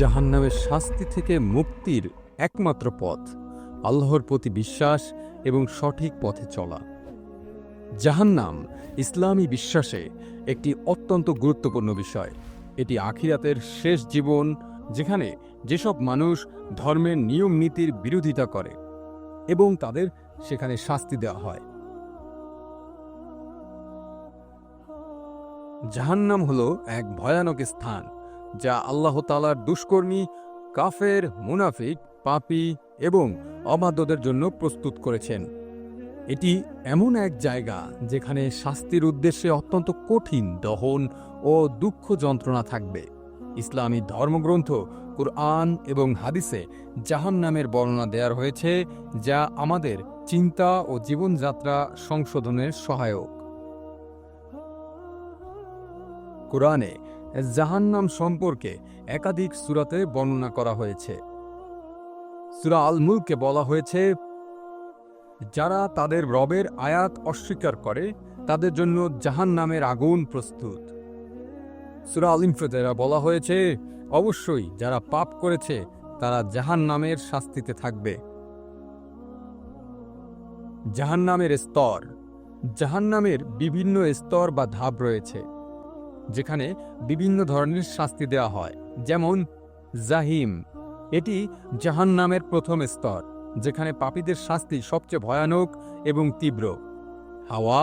জাহান্নামের শাস্তি থেকে মুক্তির একমাত্র পথ, আল্লাহর প্রতি বিশ্বাস এবং সঠিক পথে চলা। জাহান্নাম ইসলামী বিশ্বাসে একটি অত্যন্ত গুরুত্বপূর্ণ বিষয়। এটি আখিরাতের শেষ জীবন, যেখানে যেসব মানুষ ধর্মের নিয়ম নীতির বিরোধিতা করে এবং তাদের সেখানে শাস্তি দেওয়া হয়। জাহান্নাম হল এক ভয়ানক স্থান। যা আল্লাহ তালার দুষ্কর্মী, কাফের, মুনাফিক, পাপী এবং অবাধ্যদের জন্য প্রস্তুত করেছেন। এটি এমন এক জায়গা যেখানে শাস্তির উদ্দেশ্যে অত্যন্ত কঠিন দহন ও দুঃখ যন্ত্রণা থাকবে। ইসলামী ধর্মগ্রন্থ, কুরআন এবং হাদিসে জাহান নামের বর্ণনা দেওয়ার হয়েছে যা আমাদের চিন্তা ও জীবনযাত্রা সংশোধনের সহায়ক। কোরআনে জাহান্নাম সম্পর্কে একাধিক সুরাতে বর্ণনা করা হয়েছে। সুরা আল মুলকে বলা হয়েছে, যারা তাদের রবের আয়াত অস্বীকার করে, তাদের জন্য জাহান নামের আগুন প্রস্তুত। সুরা আল ইনফ্রেতেরা বলা হয়েছে, অবশ্যই যারা পাপ করেছে, তারা জাহান নামের শাস্তিতে থাকবে। জাহান নামের স্তর জাহান নামের বিভিন্ন স্তর বা ধাপ রয়েছে। যেখানে বিভিন্ন ধরনের শাস্তি দেওয়া হয়, যেমন জাহিম। এটি জাহান নামের প্রথম স্তর, যেখানে পাপীদের শাস্তি সবচেয়ে ভয়ানক এবং তীব্র। হাওয়া,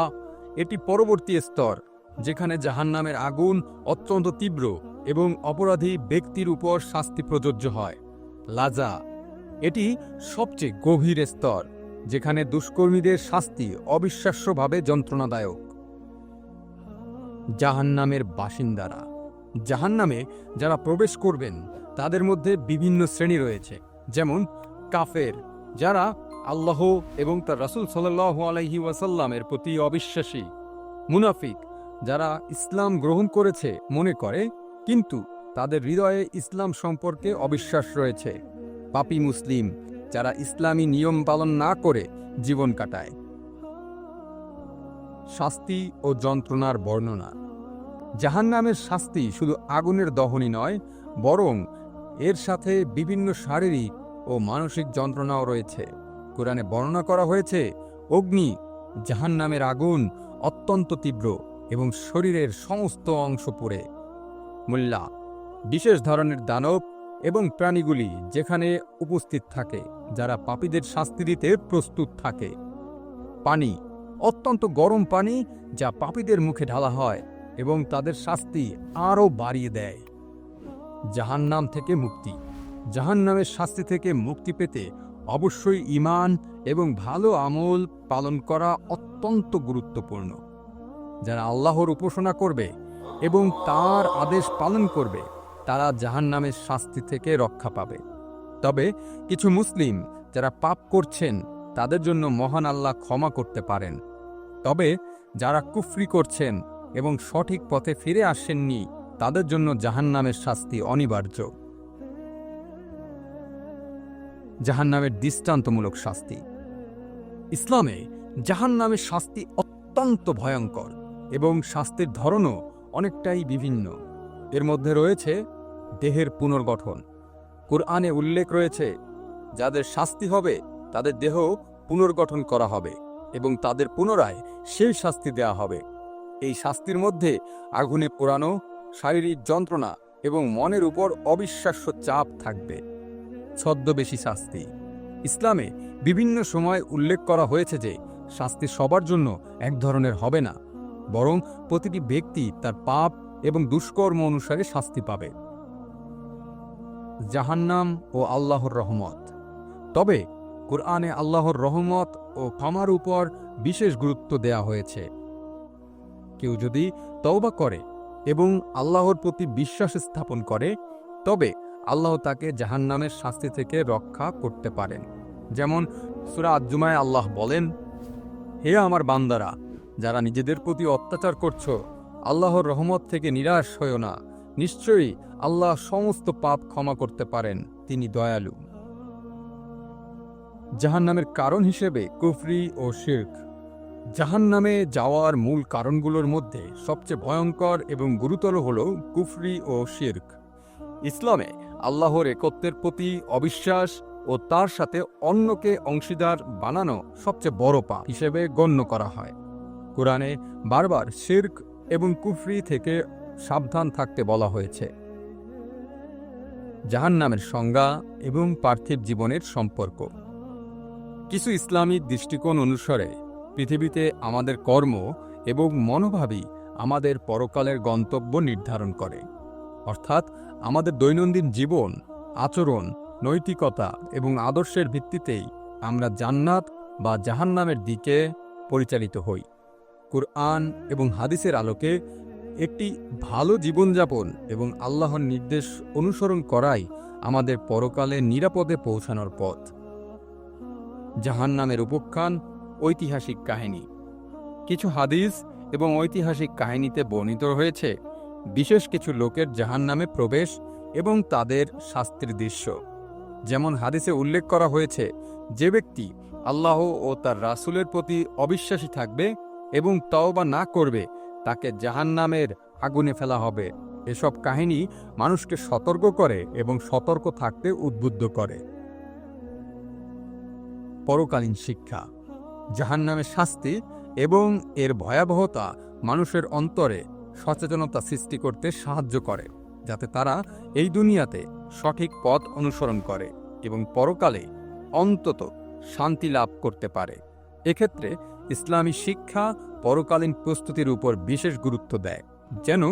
এটি পরবর্তী স্তর, যেখানে জাহান নামের আগুন অত্যন্ত তীব্র এবং অপরাধী ব্যক্তির উপর শাস্তি প্রযোজ্য হয়। লাজা, এটি সবচেয়ে গভীর স্তর, যেখানে দুষ্কর্মীদের শাস্তি অবিশ্বাস্যভাবে যন্ত্রণাদায়ক। জাহান্নামের বাসিন্দারা। জাহান্নামে যারা প্রবেশ করবেন, তাদের মধ্যে বিভিন্ন শ্রেণি রয়েছে। যেমন কাফের, যারা আল্লাহ এবং তার রাসূল সাল্লাল্লাহু আলাইহি ওয়াসাল্লামের প্রতি অবিশ্বাসী। মুনাফিক, যারা ইসলাম গ্রহণ করেছে মনে করে, কিন্তু তাদের হৃদয়ে ইসলাম সম্পর্কে অবিশ্বাস রয়েছে। পাপী মুসলিম, যারা ইসলামী নিয়ম পালন না করে জীবন কাটায়। শাস্তি ও যন্ত্রণার বর্ণনা। জাহান্নামের শাস্তি শুধু আগুনের দহনই নয়, বরং এর সাথে বিভিন্ন শারীরিক ও মানসিক যন্ত্রণাও রয়েছে। কোরআনে বর্ণনা করা হয়েছে, অগ্নি জাহান্নামের আগুন অত্যন্ত তীব্র এবং শরীরের সমস্ত অংশ পুড়ে। মোল্লা, বিশেষ ধরনের দানব এবং প্রাণীগুলি যেখানে উপস্থিত থাকে, যারা পাপীদের শাস্তি দিতে প্রস্তুত থাকে। পানি অত্যন্ত গরম পানি যা পাপীদের মুখে ঢালা হয় এবং তাদের শাস্তি আরও বাড়িয়ে দেয়। জাহান্নাম থেকে মুক্তি। জাহান্নামের শাস্তি থেকে মুক্তি পেতে অবশ্যই ঈমান এবং ভালো আমল পালন করা অত্যন্ত গুরুত্বপূর্ণ। যারা আল্লাহর উপাসনা করবে এবং তার আদেশ পালন করবে, তারা জাহান্নামের শাস্তি থেকে রক্ষা পাবে। তবে কিছু মুসলিম যারা পাপ করছেন, তাদের জন্য মহান আল্লাহ ক্ষমা করতে পারেন। তবে যারা কুফরি করছেন এবং সঠিক পথে ফিরে আসেননি, তাদের জন্য জাহান্নামের শাস্তি অনিবার্য। জাহান্নামের দৃষ্টান্তমূলক শাস্তি। ইসলামে জাহান্নামের শাস্তি অত্যন্ত ভয়ঙ্কর এবং শাস্তির ধরনও অনেকটাই বিভিন্ন। এর মধ্যে রয়েছে দেহের পুনর্গঠন। কোরআনে উল্লেখ রয়েছে, যাদের শাস্তি হবে, তাদের দেহ পুনর্গঠন করা হবে। এবং তাদের পুনরায় সেই শাস্তি দেয়া হবে। এই শাস্তির মধ্যে আগুনে পোড়ানো, শারীরিক যন্ত্রণা এবং মনের উপর অবিশ্বাস্য চাপ থাকবে। ছদ্মবেশী শাস্তি। ইসলামে বিভিন্ন সময় উল্লেখ করা হয়েছে যে, শাস্তি সবার জন্য এক ধরনের হবে না, বরং প্রতিটি ব্যক্তি তার পাপ এবং দুষ্কর্ম অনুসারে শাস্তি পাবে। জাহান্নাম ও আল্লাহর রহমত। তবে কোরআনে আল্লাহর রহমত ও ক্ষমার উপর বিশেষ গুরুত্ব দেয়া হয়েছে। কেউ যদি তওবা করে এবং আল্লাহর প্রতি বিশ্বাস স্থাপন করে, তবে আল্লাহ তাকে জাহান্নামের শাস্তি থেকে রক্ষা করতে পারেন। যেমন সুরা আজ্জুমায় আল্লাহ বলেন, হে আমার বান্দারা, যারা নিজেদের প্রতি অত্যাচার করছ, আল্লাহর রহমত থেকে নিরাশ হয়েও না। নিশ্চয়ই আল্লাহ সমস্ত পাপ ক্ষমা করতে পারেন। তিনি দয়ালু। জাহান্নামের কারণ হিসেবে কুফরি ও শির্ক। জাহান্নামে যাওয়ার মূল কারণগুলোর মধ্যে সবচেয়ে ভয়ঙ্কর এবং গুরুতর হল কুফরি ও শির্ক। ইসলামে আল্লাহর একত্বের প্রতি অবিশ্বাস ও তার সাথে অন্যকে অংশীদার বানানো সবচেয়ে বড় পাপ হিসেবে গণ্য করা হয়। কোরআনে বারবার শির্ক এবং কুফরি থেকে সাবধান থাকতে বলা হয়েছে। জাহান্নামের সংজ্ঞা এবং পার্থিব জীবনের সম্পর্ক। কিছু ইসলামী দৃষ্টিকোণ অনুসারে, পৃথিবীতে আমাদের কর্ম এবং মনোভাবই আমাদের পরকালের গন্তব্য নির্ধারণ করে। অর্থাৎ, আমাদের দৈনন্দিন জীবন, আচরণ, নৈতিকতা এবং আদর্শের ভিত্তিতেই আমরা জান্নাত বা জাহান্নামের দিকে পরিচালিত হই। কুরআন এবং হাদিসের আলোকে একটি ভালো জীবনযাপন এবং আল্লাহর নির্দেশ অনুসরণ করাই আমাদের পরকালে নিরাপদে পৌঁছানোর পথ। জাহান্নামের উপখ্যান, ঐতিহাসিক কাহিনী। কিছু হাদিস এবং ঐতিহাসিক কাহিনীতে বর্ণিত হয়েছে বিশেষ কিছু লোকের জাহান্নামে প্রবেশ এবং তাদের শাস্তির দৃশ্য। যেমন হাদিসে উল্লেখ করা হয়েছে, যে ব্যক্তি আল্লাহ ও তার রাসূলের প্রতি অবিশ্বাসী থাকবে এবং তওবা না করবে, তাকে জাহান্নামের আগুনে ফেলা হবে। এসব কাহিনী মানুষকে সতর্ক করে এবং সতর্ক থাকতে উদ্বুদ্ধ করে। পরকালীন শিক্ষা। জাহান্নামের শাস্তি এবং এর ভয়াবহতা মানুষের অন্তরে সচেতনতা সৃষ্টি করতে সাহায্য করে, যাতে তারা এই দুনিয়াতে সঠিক পথ অনুসরণ করে এবং পরকালে অন্তত শান্তি লাভ করতে পারে। এক্ষেত্রে ইসলামী শিক্ষা পরকালীন প্রস্তুতির উপর বিশেষ গুরুত্ব দেয়, যেন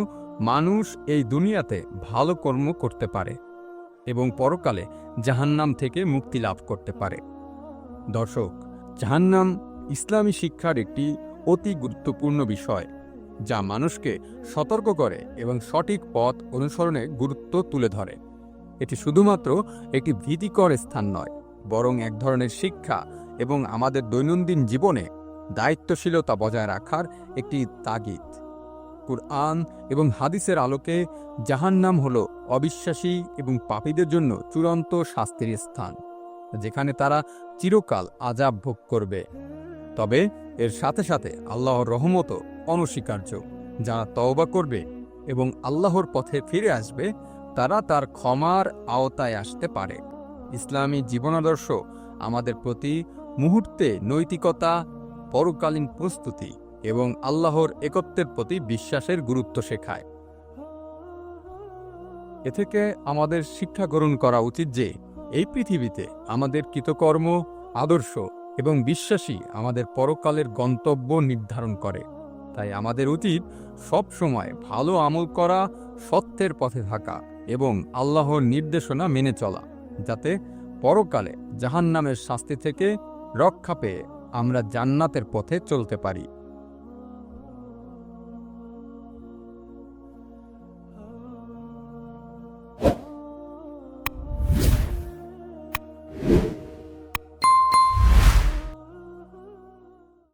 মানুষ এই দুনিয়াতে ভালো কর্ম করতে পারে এবং পরকালে জাহান্নাম থেকে মুক্তি লাভ করতে পারে। দর্শক, জাহান্নাম ইসলামী শিক্ষার একটি অতি গুরুত্বপূর্ণ বিষয়, যা মানুষকে সতর্ক করে এবং সঠিক পথ অনুসরণে গুরুত্ব তুলে ধরে। এটি শুধুমাত্র একটি ভীতিকর স্থান নয়, বরং এক ধরনের শিক্ষা এবং আমাদের দৈনন্দিন জীবনে দায়িত্বশীলতা বজায় রাখার একটি তাগিদ। কুরআন এবং হাদিসের আলোকে জাহান্নাম হল অবিশ্বাসী এবং পাপীদের জন্য চূড়ান্ত শাস্তির স্থান। যেখানে তারা চিরকাল আজাব ভোগ করবে। তবে এর সাথে সাথে আল্লাহর রহমত অনস্বীকার্য। যারা তওবা করবে এবং আল্লাহর পথে ফিরে আসবে, তারা তার ক্ষমার আওতায় আসতে পারে। ইসলামী জীবনাদর্শ আমাদের প্রতি মুহূর্তে নৈতিকতা, পরকালীন প্রস্তুতি এবং আল্লাহর একত্বের প্রতি বিশ্বাসের গুরুত্ব শেখায়। এ থেকে আমাদের শিক্ষা গ্রহণ করা উচিত যে এই পৃথিবীতে আমাদের কৃতকর্ম, আদর্শ এবং বিশ্বাসী আমাদের পরকালের গন্তব্য নির্ধারণ করে। তাই আমাদের উচিত সব সময় ভালো আমল করা, সত্যের পথে থাকা এবং আল্লাহর নির্দেশনা মেনে চলা, যাতে পরকালে জাহান্নামের শাস্তি থেকে রক্ষা পেয়ে আমরা জান্নাতের পথে চলতে পারি।